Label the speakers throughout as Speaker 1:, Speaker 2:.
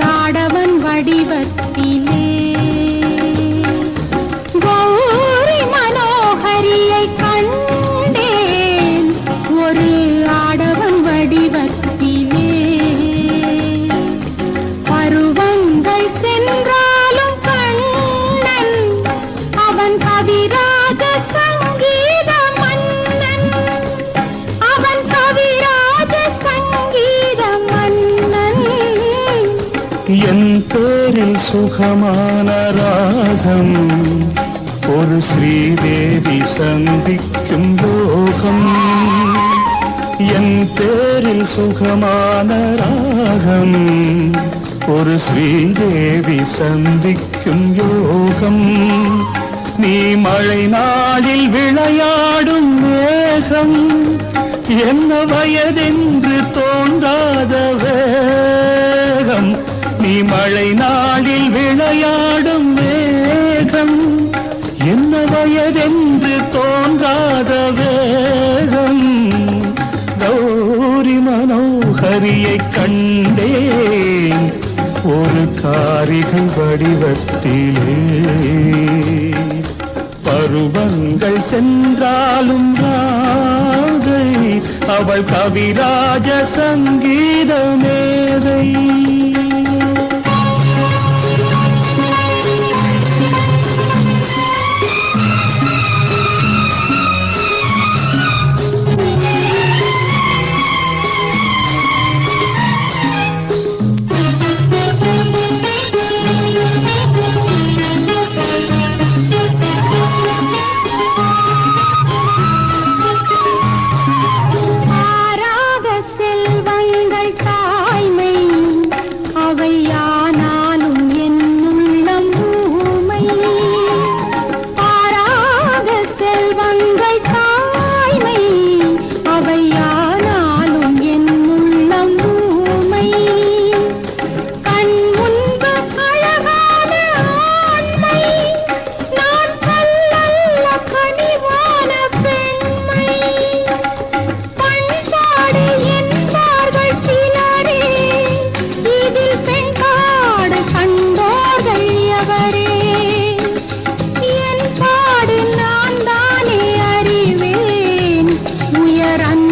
Speaker 1: ஆடவன் வடிவத்திலே. என் பேரில் சுகமான ராகம். ஒரு ஸ்ரீதேவி சந்திக்கும் போகம் என் பேரில் சுகமான ராகம். ஒரு ஸ்ரீதேவி சந்திக்கும் யோகம். நீ மழை நாளில் விளையாடும் மேகம். என்ன வயதென்று தோன்றாத மழை நாளில் விளையாடும் வேகம் என்ன வயதென்று தோன்றாத வேகம். கௌரி மனோகரியை கண்டேன் ஒரு காரிகை வடிவத்திலே. பருவங்கள் சென்றாலும் அவள் கவிராஜ
Speaker 2: சங்கீதமேதை. Grande.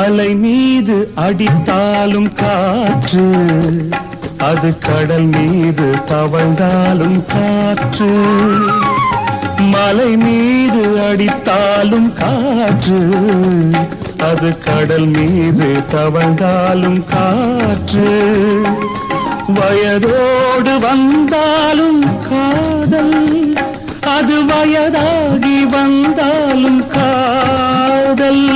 Speaker 1: அலை மீது அடித்தாலும் காற்று அது கடல் மீது தவழ்ந்தாலும் காற்று. மலை மீது அடித்தாலும் காற்று அது கடல் மீது தவழ்ந்தாலும் காற்று. வயதோடு வந்தாலும் காதல் அது வயதாகி வந்தாலும் காதல்.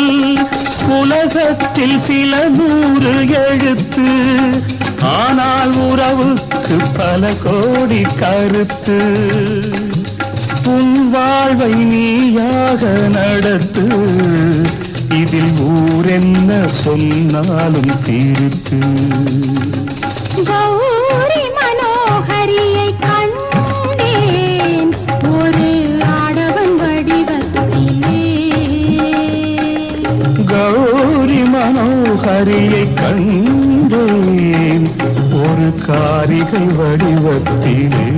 Speaker 1: உலகத்தில் சில நூறு எழுத்து ஆனால் உறவுக்கு பல கோடி கருத்து. உன் வாழ்வை நீயாக நடத்து இதில் ஊரென்ன சொன்னாலும் தீர்த்து. மனோகரியை கண்டேன். ஒரு காரிகை வடிவத்திலே.